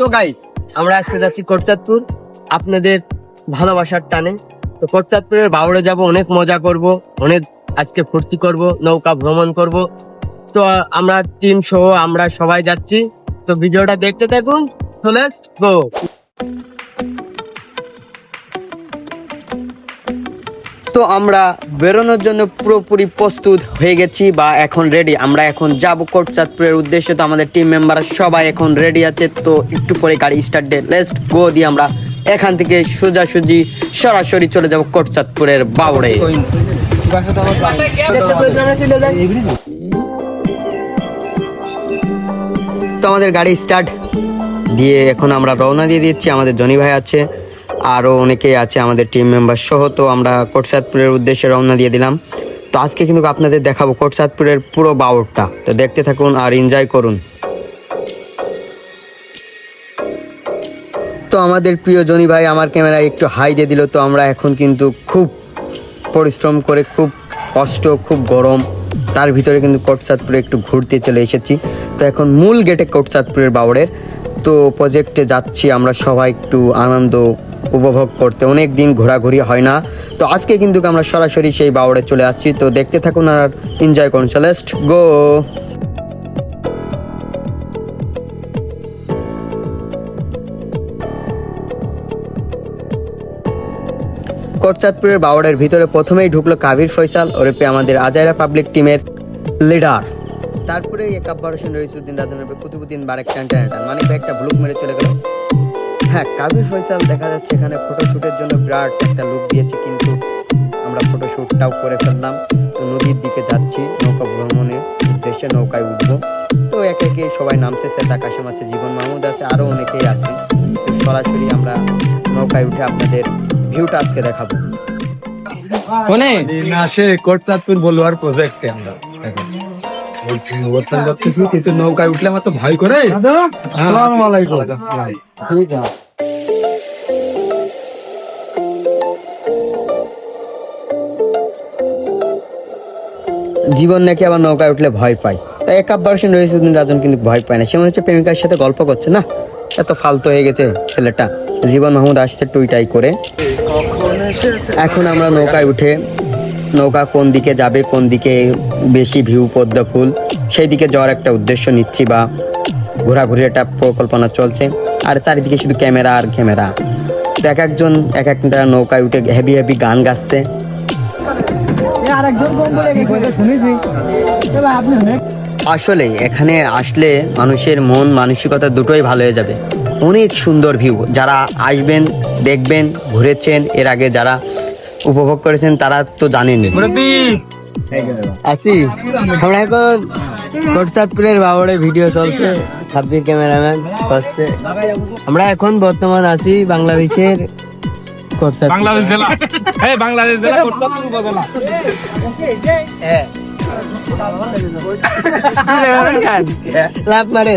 তো গাইস আমরা আজকে যাচ্ছি কোটচাঁদপুর। আপনাদের ভালোবাসার টানে। তো কোটচাঁদপুরের বাউড়ে যাব, অনেক মজা করব, অনেক আজকে ফুর্তি করব, নৌকা ভ্রমণ করব। তো আমরা টিম সহ আমরা সবাই যাচ্ছি। তো ভিডিওটা দেখতে থাকুন সো লেটস গো তো আমরা বেরোনোর জন্য পুরোপুরি প্রস্তুত হয়ে গেছি বা এখন রেডি আমরা এখন যাব কোটচাঁদপুরের উদ্দেশ্যে, তো আমাদের টিম মেম্বার সবাই এখন রেডি আছে। তো একটু পরে গাড়ি স্টার্ট ডে লেস্ট গো দিয়ে আমরা এখান থেকে সোজাসুজি সরাসরি চলে যাব কোটচাঁদপুরের বাউড়ে তো আমাদের গাড়ি স্টার্ট দিয়ে এখন আমরা রওনা দিয়ে দিচ্ছি। আমাদের জনি ভাই আছে। আরও অনেকেই আছে আমাদের টিম মেম্বার সহ, তো আমরা কোটসাদপুরের উদ্দেশ্যে রওনা দিয়ে দিলাম। তো আজকে কিন্তু আপনাদের দেখাবো কোটসাদপুরের পুরো বাউরটা তো দেখতে থাকুন আর এনজয় করুন। তো আমাদের প্রিয় জনি ভাই আমার ক্যামেরায় একটু হাই দিয়ে দিল, তো আমরা এখন কিন্তু খুব পরিশ্রম করে, খুব কষ্ট, খুব গরম, তার ভিতরে কিন্তু কোটসাদপুরে একটু ঘুরতে চলে এসেছি। তো এখন মূল গেটে কোটসাদপুরের বাউড়ের তো প্রজেক্টে যাচ্ছি, আমরা সবাই একটু আনন্দ উপভোগ করতে অনেক দিন ঘোরাঘুরি হয় না। তো আজকে কিন্তু আমরা সরাসরি সেই বাউড়ে চলে আসছি। তো দেখতে থাকুন আর এনজয় করুন। চলেস্ট গো কোটচাঁদপুরের বাউড়ের ভিতরে প্রথমেই ঢুকলো কাবির ফয়সাল, ওরফে আমাদের আজাইরা পাবলিক টিমের লিডার। তারপরে একাব্বার হোসেন রহিসুদ্দিন রাজনের কুতুবুদ্দিন বারেক টান মানে একটা ব্লুক মেরে চলে গেল। হ্যাঁ কাবির ফয়সাল দেখা যাচ্ছে এখানে ফটোশুটের জন্য বিরাট একটা লুক দিয়েছে কিন্তু আমরা ফটোশ্যুটটাও করে ফেললাম। তো নদীর দিকে যাচ্ছি নৌকা ভ্রমণের উদ্দেশ্যে নৌকায় উঠবো। তো একে একে সবাই নামছে সেতা কাশিম আছে জীবন মাহমুদ আছে আরও অনেকেই আছে তো সরাসরি আমরা নৌকায় উঠে আপনাদের ভিউটা আজকে দেখাবো। কোনে? না কোটনাথপুর বলুয়ার প্রজেক্টে আমরা। অবস্থান করতেছি কিন্তু নৌকায় উঠলে আমার তো ভয় করে। আসসালামু আলাইকুম। জীবন নাকি আবার নৌকায় উঠলে ভয় পায়। তাই একাব্বার হোসেন রহিসুদ্দিন রাজন কিন্তু ভয় পায় না। সে মনে হচ্ছে প্রেমিকার সাথে গল্প করছে, না? এত ফালতু হয়ে গেছে ছেলেটা। জীবন মাহমুদ আসছে টুইটাই করে। এখন আমরা নৌকায় উঠে, নৌকা কোন দিকে যাবে, কোন দিকে বেশি ভিউ, পদ্মা ফুল, সেই দিকে যাওয়ার একটা উদ্দেশ্য নিচ্ছি বা ঘোরাঘুরি একটা পরিকল্পনা চলছে। আর চারিদিকে শুধু ক্যামেরা আর ক্যামেরা। তো এক একজন, এক একটা নৌকায় উঠে হেভি হেভি গান গাচ্ছে। আসলে এখানে আসলে মানুষের মন মানসিকতা দুটোই ভালো হয়ে যাবে। অনেক সুন্দর ভিউ যারা আসবেন দেখবেন ঘুরেছেন এর আগে যারা উপভোগ করেছেন তারা তো জানেন আছি আমরা এখন কোটচাঁদপুরের বাবরে ভিডিও চলছে সাব্বির ক্যামেরাম্যান করছে আমরা এখন বর্তমান আছি বাংলাদেশের কোটচাঁদপুর বাংলাদেশ জেলা। এই বাংলাদেশ জেলা কোটচাঁদপুর উপজেলা। হ্যাঁ। লাভ মারে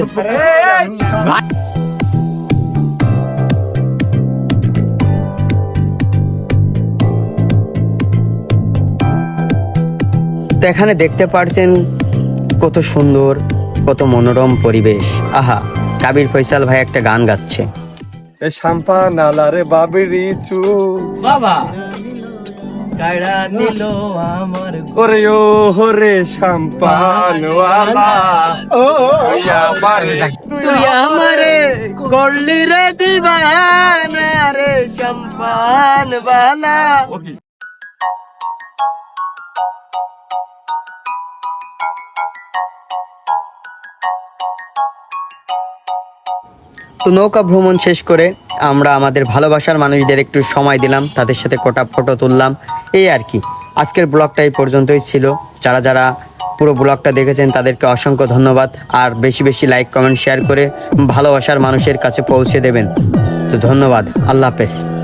তো এখানে দেখতে পারছেন কত সুন্দর কত মনোরম পরিবেশ। আহা কাবির ফৈসাল ভাই একটা গান গাচ্ছে। এ শাম্পা নালারে বাবিরি চু। বাবা। কাড়া নিল আমার ওরে ও হরে শাম্পানওয়ালা ও আমারে তুই আমারে গড়লি রে দিবানা রে শাম্পান বালা তো নৌকা ভ্রমণ শেষ করে আমরা আমাদের ভালোবাসার মানুষদের একটু সময় দিলাম, তাদের সাথে কটা ফটো তুললাম, এই আর কি। আজকের ব্লগটা এই পর্যন্তই ছিল। যারা যারা পুরো ব্লগটা দেখেছেন, তাদেরকে অসংখ্য ধন্যবাদ। আর বেশি বেশি লাইক কমেন্ট শেয়ার করে ভালোবাসার মানুষের কাছে পৌঁছে দেবেন। তো ধন্যবাদ। আল্লাহ হাফেজ।